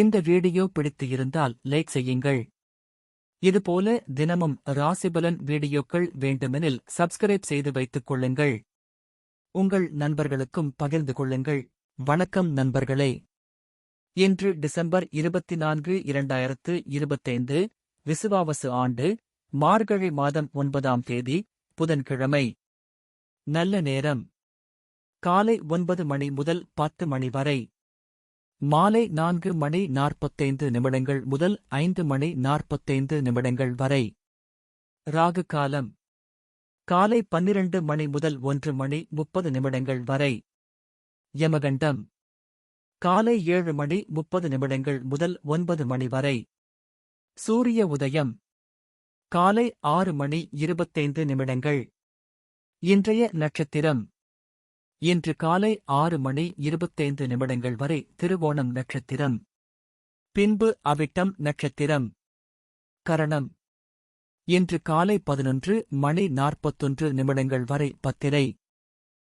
இந்த வீடியோ பிடித்து இருந்தால் லைக் செய்யுங்கள். இதுபோல தினமும் ராசிபலன் வீடியோக்கள் வேண்டுமெனில் சப்ஸ்கிரைப் செய்து வைத்துக் கொள்ளுங்கள். உங்கள் நண்பர்களுக்கும் பகிர்ந்து கொள்ளுங்கள். வணக்கம் நண்பர்களே. இன்று டிசம்பர் இருபத்தி நான்கு இரண்டாயிரத்து இருபத்தைந்து விசுவாவசு ஆண்டு மார்கழி மாதம் ஒன்பதாம் தேதி புதன்கிழமை. நல்ல நேரம். காலை ஒன்பது மணி முதல் பத்து மணி வரை. மாலை நான்கு மணி நாற்பத்தைந்து நிமிடங்கள் முதல் ஐந்து மணி நாற்பத்தைந்து நிமிடங்கள் வரை. ராகு காலம். காலை பன்னிரண்டு மணி முதல் ஒன்று மணி முப்பது நிமிடங்கள் வரை. யமகண்டம். காலை ஏழு மணி முப்பது நிமிடங்கள் முதல் ஒன்பது மணி வரை. சூரிய உதயம். காலை ஆறு மணி இருபத்தைந்து நிமிடங்கள். இன்றைய நட்சத்திரம். இன்று காலை ஆறு மணி இருபத்தைந்து நிமிடங்கள் வரை திருவோணம் நட்சத்திரம். பின்பு அவிட்டம் நட்சத்திரம். கரணம். இன்று காலை பதினொன்று மணி நாற்பத்தொன்று நிமிடங்கள் வரை பத்திரை.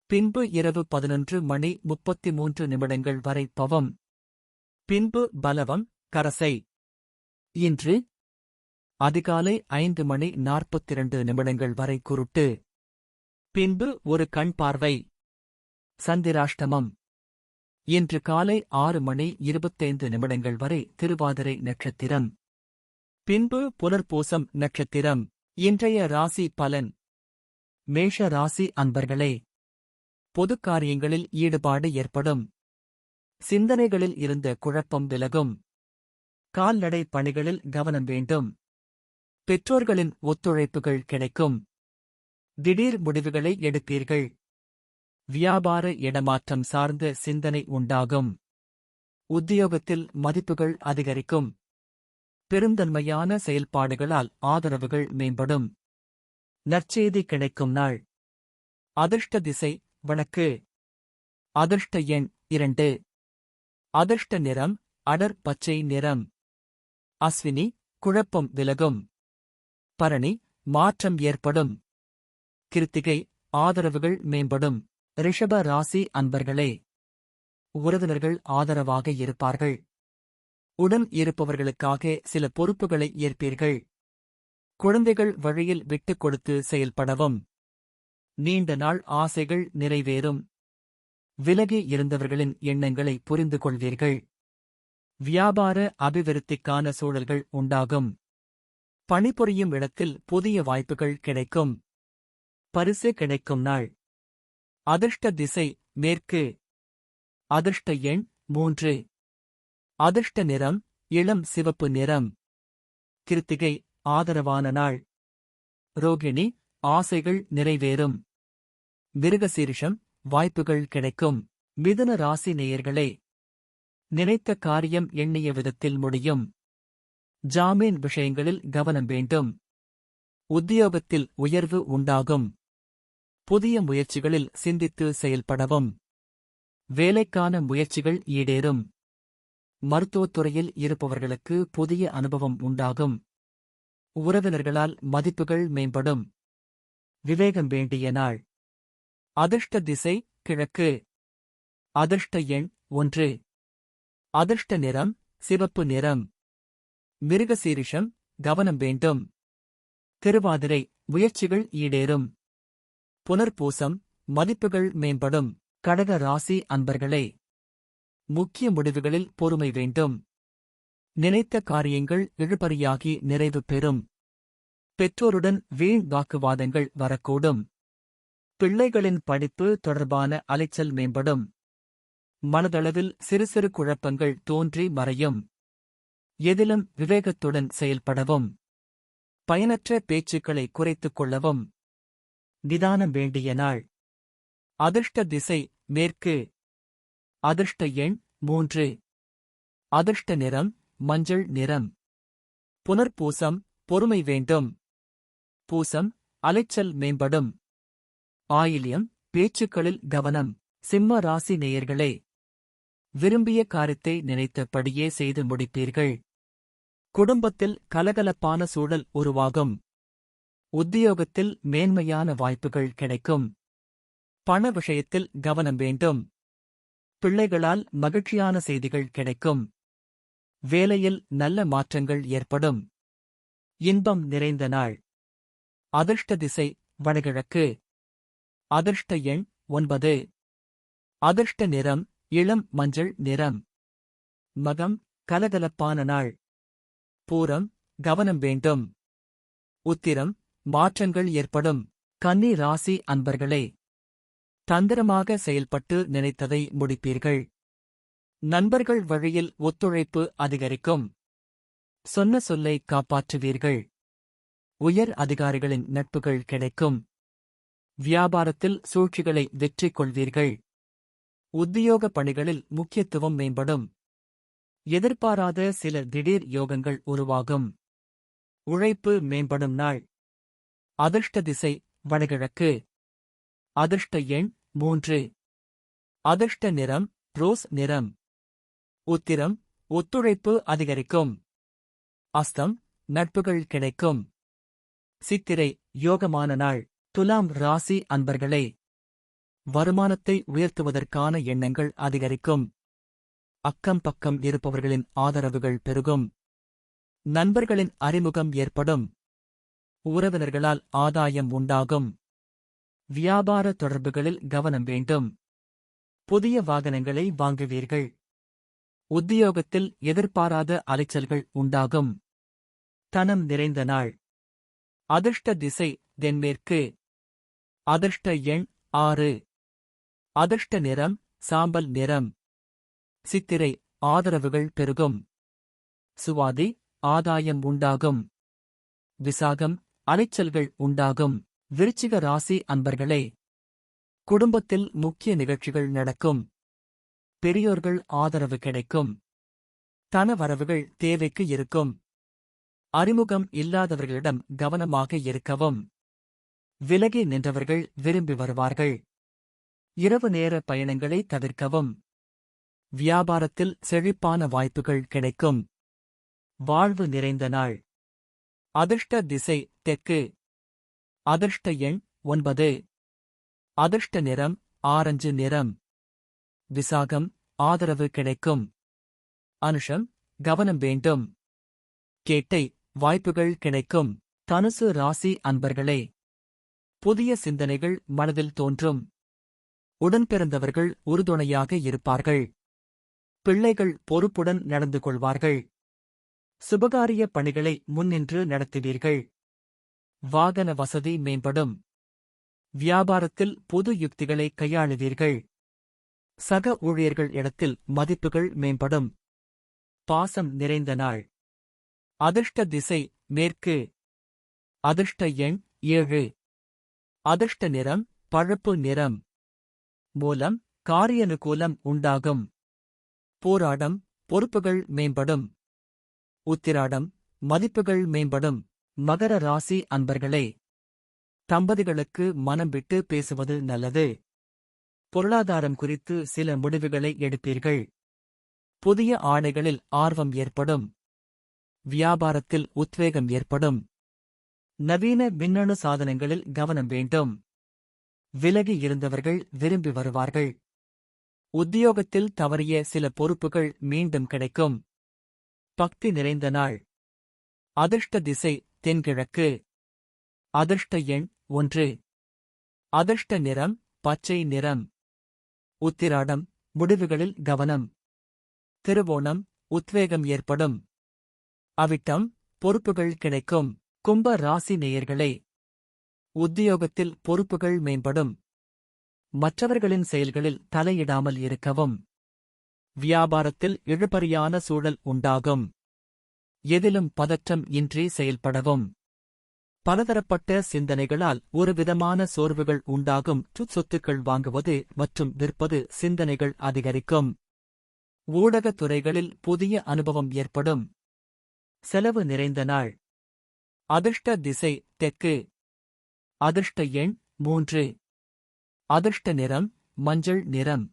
பின்பு இரவு பதினொன்று மணி முப்பத்தி மூன்று நிமிடங்கள் வரை பவம். பின்பு பலவம் கரசை. இன்று அதிகாலை ஐந்து மணி நாற்பத்திரண்டு நிமிடங்கள் வரை குருட்டு. பின்பு ஒரு கண் பார்வை. சந்திராஷ்டமம். இன்று காலை ஆறு மணி இருபத்தைந்து நிமிடங்கள் வரை திருவாதிரை நட்சத்திரம். பின்பு புனர்பூசம் நட்சத்திரம். இன்றைய ராசி பலன். மேஷ ராசி அன்பர்களே பொதுக் காரியங்களில் ஈடுபாடு ஏற்படும். சிந்தனைகளில் இருந்த குழப்பம் விலகும். கால்நடை பணிகளில் கவனம் வேண்டும். பெற்றோர்களின் ஒத்துழைப்புகள் கிடைக்கும். திடீர் முடிவுகளை எடுப்பீர்கள். வியாபார இடமாற்றம் சார்ந்த சிந்தனை உண்டாகும். உத்தியோகத்தில் மதிப்புகள் அதிகரிக்கும். பெருந்தன்மையான செயல்பாடுகளால் ஆதரவுகள் மேம்படும். நற்செய்தி கிடைக்கும் நாள். அதிர்ஷ்ட திசை வழக்கு. அதிர்ஷ்ட எண் இரண்டு. அதிர்ஷ்ட நிறம் அடர் பச்சை நிறம். அஸ்வினி குழப்பம் விலகும். பரணி மாற்றம் ஏற்படும். கிருத்திகை ஆதரவுகள் மேம்படும். ரிஷப ராசி அன்பர்களே உறவினர்கள் ஆதரவாக இருப்பார்கள். உடன் இருப்பவர்களுக்காக சில பொறுப்புகளை ஏற்பீர்கள். குழந்தைகள் வழியில் விட்டுக் கொடுத்து செயல்படவும். நீண்ட நாள் ஆசைகள் நிறைவேறும். விலகி இருந்தவர்களின் எண்ணங்களை புரிந்து கொள்வீர்கள். வியாபார அபிவிருத்திக்கான சூழல்கள் உண்டாகும். பணிபுரியும் இடத்தில் புதிய வாய்ப்புகள் கிடைக்கும். பரிசு கிடைக்கும் நாள். அதிர்ஷ்ட திசை மேற்கு. அதிர்ஷ்ட எண் மூன்று. அதிர்ஷ்ட நிறம் இளம் சிவப்பு நிறம். கிருத்திகை ஆதரவான நாள். ரோகிணி ஆசைகள் நிறைவேறும். மிருகசீரிஷம் வாய்ப்புகள் கிடைக்கும். மிதுன ராசி நேயர்களே நினைத்த காரியம் எண்ணிய விதத்தில் முடியும். ஜாமீன் விஷயங்களில் கவனம் வேண்டும். உத்தியோகத்தில் உயர்வு உண்டாகும். புதிய முயற்சிகளில் சிந்தித்து செயல்படவும். வேலைக்கான முயற்சிகள் ஈடேறும். மருத்துவத்துறையில் இருப்பவர்களுக்கு புதிய அனுபவம் உண்டாகும். உறவினர்களால் மதிப்புகள் மேம்படும். விவேகம் வேண்டிய நாள். அதிர்ஷ்ட திசை கிழக்கு. அதிர்ஷ்ட எண் ஒன்று. அதிர்ஷ்ட நிறம் சிவப்பு நிறம். மிருகசீரிஷம் கவனம் வேண்டும். திருவாதிரை முயற்சிகள் ஈடேறும். புனர்பூசம் மதிப்புகள் மேம்படும். கடக ராசி அன்பர்களே முக்கிய முடிவுகளில் பொறுமை வேண்டும். நினைத்த காரியங்கள் இழுபறியாகி நிறைவு பெறும். பெற்றோருடன் வீண் வாக்குவாதங்கள் வரக்கூடும். பிள்ளைகளின் படிப்பு தொடர்பான அலைச்சல் மேம்படும். மனதளவில் சிறு சிறு குழப்பங்கள் தோன்றி மறையும். எதிலும் விவேகத்துடன் செயல்படவும். பயனற்ற பேச்சுக்களை குறைத்துக் கொள்ளவும். நிதானம் வேண்டிய நாள். அதிர்ஷ்ட திசை மேற்கு. அதிர்ஷ்ட எண் மூன்று. அதிர்ஷ்ட நிறம் மஞ்சள் நிறம். புனர்பூசம் பொறுமை வேண்டும். பூசம் அலைச்சல் மேம்படும். ஆயில்யம் பேச்சுக்களில் கவனம். சிம்ம ராசி நேயர்களே விரும்பிய காரியத்தை நினைத்தபடியே செய்து முடிப்பீர்கள். குடும்பத்தில் கலகலப்பான சூழல் உருவாகும். உத்தியோகத்தில் மேன்மையான வாய்ப்புகள் கிடைக்கும். பண விஷயத்தில் கவனம் வேண்டும். பிள்ளைகளால் மகிழ்ச்சியான செய்திகள் கிடைக்கும். வேலையில் நல்ல மாற்றங்கள் ஏற்படும். இன்பம் நிறைந்த நாள். அதிர்ஷ்ட திசை வடகிழக்கு. அதிர்ஷ்ட எண் ஒன்பது. அதிர்ஷ்ட நிறம் இளம் மஞ்சள் நிறம். மகம் கலகலப்பான நாள். பூரம் கவனம் வேண்டும். உத்திரம் மாற்றங்கள் ஏற்படும். கன்னி ராசி அன்பர்களே தந்திரமாக செயல்பட்டு நினைத்ததை முடிப்பீர்கள். நண்பர்கள் வழியில் ஒத்துழைப்பு அதிகரிக்கும். சொன்ன சொல்லை காப்பாற்றுவீர்கள். உயர் அதிகாரிகளின் நட்புகள் கிடைக்கும். வியாபாரத்தில் சூழ்ச்சிகளை வெற்றி கொள்வீர்கள். உத்தியோக பணிகளில் முக்கியத்துவம் மேம்படும். எதிர்பாராத சில திடீர் யோகங்கள் உருவாகும். உழைப்பு மேம்படும் நாள். அதிர்ஷ்ட திசை வடகிழக்கு. அதிர்ஷ்ட எண் மூன்று. அதிர்ஷ்ட நிறம் ரோஸ் நிறம். உத்திரம் ஒத்துழைப்பு அதிகரிக்கும். அஸ்தம் நட்புகள் கிடைக்கும். சித்திரை யோகமான நாள். துலாம் ராசி அன்பர்களே. வருமானத்தை உயர்த்துவதற்கான எண்ணங்கள் அதிகரிக்கும். அக்கம் பக்கம் இருப்பவர்களின் ஆதரவுகள் பெருகும். நண்பர்களின் அறிமுகம் ஏற்படும். உறவினர்களால் ஆதாயம் உண்டாகும். வியாபார தொடர்புகளில் கவனம் வேண்டும். புதிய வாகனங்களை வாங்குவீர்கள். உத்தியோகத்தில் எதிர்பாராத அலைச்சல்கள் உண்டாகும். தனம் நிறைந்த நாள். அதிர்ஷ்ட திசை தென்மேற்கு. அதிர்ஷ்ட எண் ஆறு. அதிர்ஷ்ட நிறம் சாம்பல் நிறம். சித்திரை ஆதரவுகள் பெருகும். சுவாதி ஆதாயம் உண்டாகும். விசாகம் அலைச்சல்கள் உண்டாகும். விருச்சிக ராசி அன்பர்களே குடும்பத்தில் முக்கிய நிகழ்ச்சிகள் நடக்கும். பெரியோர்கள் ஆதரவு கிடைக்கும். தன வரவுகள் தேவைக்கு இருக்கும். அறிமுகம் இல்லாதவர்களிடம் கவனமாக இருக்கவும். விலகி நின்றவர்கள் விரும்பி வருவார்கள். இரவு நேர பயணங்களை தவிர்க்கவும். வியாபாரத்தில் செழிப்பான வாய்ப்புகள் கிடைக்கும். வாழ்வு நிறைந்த நாள். அதிர்ஷ்ட திசை தெற்கு. அதிர்ஷ்ட எண் ஒன்பது. அதிர்ஷ்ட நிறம் ஆரஞ்சு நிறம். விசாகம் ஆதரவு கிடைக்கும். அனுஷம் கவனம் வேண்டும். கேட்டை வாய்ப்புகள் கிடைக்கும். தனுசு ராசி அன்பர்களே. புதிய சிந்தனைகள் மனதில் தோன்றும். உடன்பிறந்தவர்கள் உறுதுணையாக இருப்பார்கள். பிள்ளைகள் பொறுப்புடன் நடந்து கொள்வார்கள். சுபகாரிய பணிகளை முன்னின்று நடத்துவீர்கள். வாகன வசதி மேம்படும். வியாபாரத்தில் புது யுக்திகளை கையாளுவீர்கள். சக ஊழியர்கள் இடத்தில் மதிப்புகள் மேம்படும். பாசம் நிறைந்த நாள். அதிர்ஷ்ட திசை மேற்கு. அதிர்ஷ்ட எண் ஏழு. அதிர்ஷ்ட நிறம் பழப்பு நிறம். மூலம் காரியனுகூலம் உண்டாகும். போராடம் பொறுப்புகள் மேம்படும். உத்திராடம் மதிப்புகள் மேம்படும். மகர ராசி அன்பர்களே தம்பதிகளுக்கு மனம் விட்டு பேசுவது நல்லது. பொருளாதாரம் குறித்து சில முடிவுகளை எடுப்பீர்கள். புதிய ஆடைகளில் ஆர்வம் ஏற்படும். வியாபாரத்தில் உத்வேகம் ஏற்படும். நவீன மின்னணு சாதனங்களில் கவனம் வேண்டும். விலகி இருந்தவர்கள் விரும்பி வருவார்கள். உத்தியோகத்தில் தவறிய சில பொறுப்புகள் மீண்டும் கிடைக்கும். பக்தி நிறைந்த நாள். அதிர்ஷ்ட திசை தென்கிழக்கு. அதிர்ஷ்ட எண் ஒன்று. அதிர்ஷ்ட நிறம் பச்சை நிறம். உத்திராடம் முடிவுகளில் கவனம். திருவோணம் உத்வேகம் ஏற்படும். அவிட்டம் பொறுப்புகள் கிடைக்கும். கும்ப ராசி நேயர்களே. உத்தியோகத்தில் பொறுப்புகள் மேம்படும். மற்றவர்களின் செயல்களில் தலையிடாமல் இருக்கவும். வியாபாரத்தில் இழுபறியான சூழல் உண்டாகும். எதிலும் பதற்றம் இன்றி செயல்படவும். பலதரப்பட்ட சிந்தனைகளால் ஒருவிதமான சோர்வுகள் உண்டாகும். சொத்துக்கள் வாங்குவது மற்றும் விற்பது சிந்தனைகள் அதிகரிக்கும். ஊடகத் துறைகளில் புதிய அனுபவம் ஏற்படும். செலவு நிறைந்த நாள். அதிர்ஷ்ட திசை தெற்கு. அதிர்ஷ்ட எண் மூன்று. அதிர்ஷ்ட நிறம் மஞ்சள் நிறம்.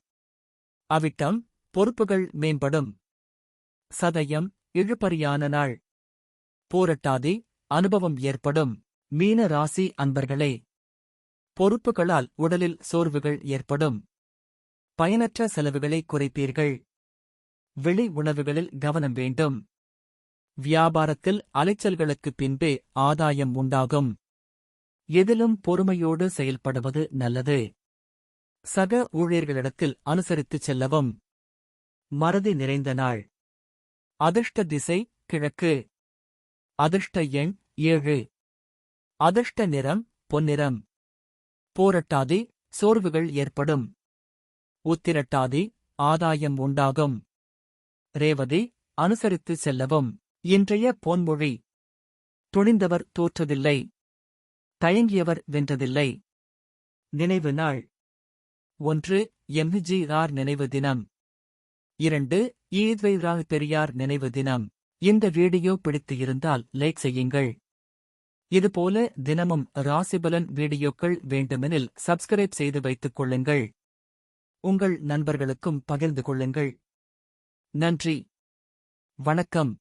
அவிட்டம் பொறுப்புகள் மேம்படும். சதயம் இழுபறியான நாள். போரட்டாதி அனுபவம் ஏற்படும். மீன ராசி அன்பர்களே. பொறுப்புகளால் உடலில் சோர்வுகள் ஏற்படும். பயனற்ற செலவுகளை குறைப்பீர்கள். வெளி உணவுகளில் கவனம் வேண்டும். வியாபாரத்தில் அலைச்சல்களுக்கு பின்பே ஆதாயம் உண்டாகும். எதிலும் பொறுமையோடு செயல்படுவது நல்லது. சக ஊழியர்களிடத்தில் அனுசரித்துச் செல்லவும். மறதி நிறைந்த நாள். அதிர்ஷ்ட திசை கிழக்கு. அதிர்ஷ்ட எண் ஏழு. அதிர்ஷ்ட நிறம் பொன்னிறம். போரட்டாதி சோர்வுகள் ஏற்படும். உத்திரட்டாதி ஆதாயம் உண்டாகும். ரேவதி அனுசரித்து செல்லவும். இன்றைய பொன்மொழி. துணிந்தவர் தோற்றதில்லை. தயங்கியவர் வென்றதில்லை. நினைவு நாள். ஒன்று எம்ஜிஆர் நினைவு தினம். இரண்டு ஈத்வைரா பெரியார் நினைவு தினம். இந்த வீடியோ பிடித்து இருந்தால் லைக் செய்யுங்கள். இதுபோல தினமும் ராசிபலன் வீடியோக்கள் வேண்டுமெனில் சப்ஸ்கிரைப் செய்து வைத்துக் கொள்ளுங்கள். உங்கள் நண்பர்களுக்கும் பகிர்ந்து கொள்ளுங்கள். நன்றி. வணக்கம்.